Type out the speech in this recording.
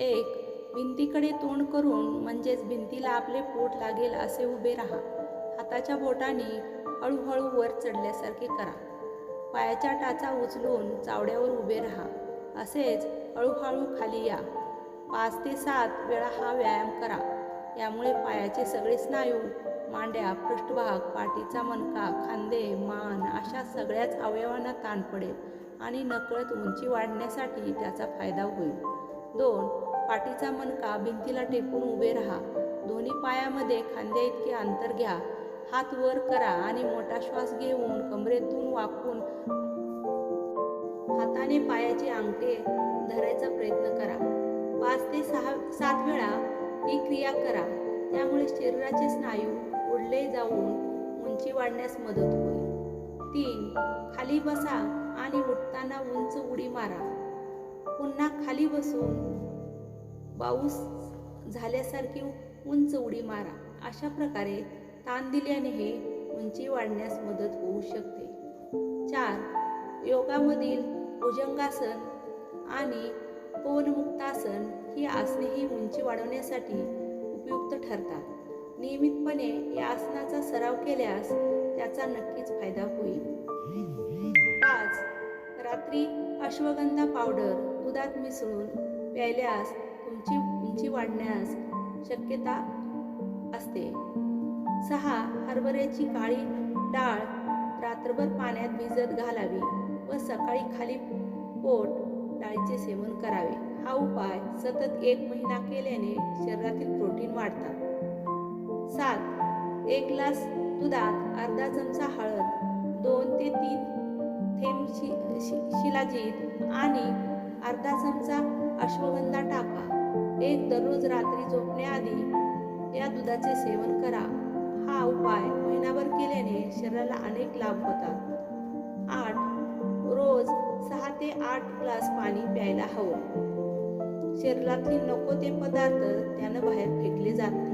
एक भिंतीकडे तोंड करून म्हणजेच भिंतीला आपले पोट लागेल असे उभे राहा. हाताच्या बोटाने हळूहळू वर चढल्यासारखे करा. पायाच्या टाचा उचलून चावड्यावर उभे राहा. असेच हळूहळू खाली या. पाच ते सात वेळा हा व्यायाम करा. यामुळे पायाचे सगळे स्नायू मांड्या पृष्ठभाग पाठीचा मणका खांदे मान अशा सगळ्याच अवयवांना ताण पडेल आणि नकळत उंची वाढण्यासाठी त्याचा फायदा होईल. दोन पाठीचा मणका भिंतीला टेकून उभे राहा. दोन्ही पायामध्ये खांद्या इतके अंतर घ्या. हात वर करा आणि मोठा श्वास घेऊन कमरेतून वाकून हाताने पायाचे अंगठे धरायचा प्रयत्न करा. पाच ते सहा सात वेळा ही क्रिया करा. त्यामुळे शरीराचे स्नायू ओढले जाऊन उंची वाढण्यास मदत होईल. तीन खाली बसा आणि उठताना उंच उडी मारा. पुन्हा खाली बसून पाऊस झाल्यासारखी उंच उडी मारा. अशा प्रकारे ताण दिल्याने हे उंची वाढण्यास मदत होऊ शकते. चार. योगामधील भुजंगासन आणि पवनमुक्तासन ही आसने ही उंची वाढवण्यासाठी उपयुक्त ठरतात. नियमितपणे या आसनाचा सराव केल्यास त्याचा नक्कीच फायदा होईल. पाच. रात्री अश्वगंधा पावडर दुधात मिसळून प्यायल्यास तुमची उंची वाढण्यास शक्यता असते. सहा हरभऱ्याची काळी डाळ रात्रभर पाण्यात भिजत घालावी व सकाळी खाली पोट डाळीचे सेवन करावे. हा उपाय सतत एक महिना केल्याने शरीरातील प्रोटीन वाढतात. सात एक ग्लास दुधात अर्धा चमचा हळद दोन ते तीन थेंब शि शि शिलाजीत आणि अर्धा चमचा अश्वगंधा एक दररोज रात्री झोपण्याआधी या दुधाचे सेवन करा. हा उपाय महिनाभर केल्याने शरीराला अनेक लाभ होतात. आठ रोज सहा ते आठ ग्लास पाणी प्यायला हवं. शरीरातील नको ते पदार्थ त्यानं बाहेर फेकले जातात